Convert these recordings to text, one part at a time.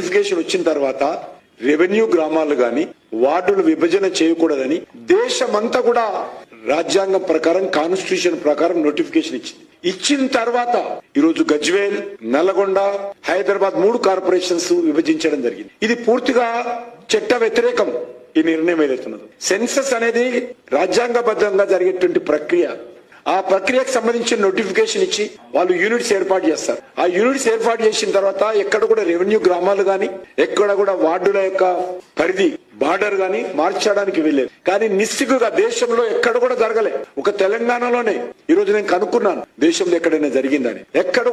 Notification వచ్చిన తర్వాత revenue గ్రామాలు గాని వార్డులు విభజన చేయకూడదని దేశమంతా కూడా రాజ్యాంగం ప్రకారం కాన్స్టిట్యూషన్ ప్రకారం నోటిఫికేషన్ ఇచ్చింది. ఇచ్చిన తర్వాత ఈరోజు గజ్వేల్ నల్లగొండ హైదరాబాద్ మూడు కార్పొరేషన్స్ విభజించడం జరిగింది. ఇది పూర్తిగా చట్ట వ్యతిరేకం ఈ నిర్ణయం ఏదైతున్నదో సెన్సస్ అనేది రాజ్యాంగబద్ధంగా జరిగేటువంటి ప్రక్రియ. ఆ ప్రక్రియకు సంబంధించిన నోటిఫికేషన్ ఇచ్చి వాళ్ళు యూనిట్స్ ఏర్పాటు చేస్తారు. ఆ యూనిట్స్ ఏర్పాటు చేసిన తర్వాత ఎక్కడ కూడా రెవెన్యూ గ్రామాలు గాని ఎక్కడ కూడా వార్డుల యొక్క పరిధి బార్డర్ గాని మార్చడానికి వెళ్ళేది కానీ నిస్సిగ్గుగా దేశంలో ఎక్కడ కూడా జరగలే. ఒక తెలంగాణలోనే. ఈ రోజు నేను కనుక్కున్నాను దేశంలో ఎక్కడైనా జరిగిందని. ఎక్కడ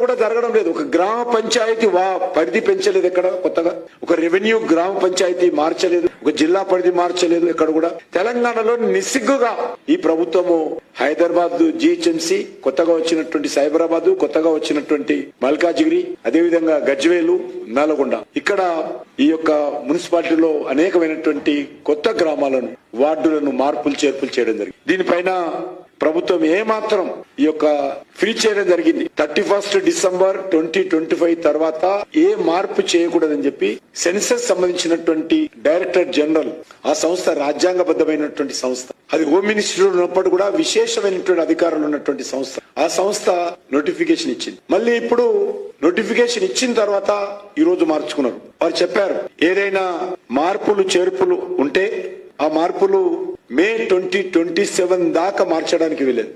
లేదు. ఒక గ్రామ పంచాయతీ వా పరిధి పెంచలేదు ఎక్కడ కొత్తగా. ఒక రెవెన్యూ గ్రామ పంచాయతీ మార్చలేదు. ఒక జిల్లా పరిధి మార్చలేదు ఎక్కడ కూడా. తెలంగాణలో నిస్సిగ్గుగా ఈ ప్రభుత్వము హైదరాబాద్ జిహెచ్ఎంసీ కొత్తగా వచ్చినటువంటి సైబరాబాద్ కొత్తగా వచ్చినటువంటి మల్కాజిగిరి అదేవిధంగా గజ్వేలు నల్గొండ ఇక్కడ ఈ యొక్క మున్సిపాలిటీలో అనేకమైనటువంటి కొత్త గ్రామాలను వార్డులను మార్పులు చేర్పులు చేయడం జరిగింది. దీనిపైన ప్రభుత్వం ఏమాత్రం ఈ యొక్క ఫ్రీ చేయడం జరిగింది. Thirty first December twenty twenty five తర్వాత ఏ మార్పు చేయకూడదని చెప్పి సెన్సెస్ సంబంధించినటువంటి డైరెక్టర్ జనరల్ ఆ సంస్థ రాజ్యాంగబద్ధమైనటువంటి సంస్థ. అది హోమ్ మినిస్టర్ ఉన్నప్పుడు కూడా విశేషమైనటువంటి అధికారులు ఉన్నటువంటి సంస్థ. ఆ సంస్థ నోటిఫికేషన్ ఇచ్చింది. మళ్ళీ ఇప్పుడు నోటిఫికేషన్ ఇచ్చిన తర్వాత ఈ రోజు మార్చుకున్నారు. వారు చెప్పారు ఏదైనా మార్పులు చేర్పులు ఉంటే ఆ మార్పులు మే ట్వంటీ ట్వంటీ సెవెన్ దాకా మార్చడానికి వీలేదు.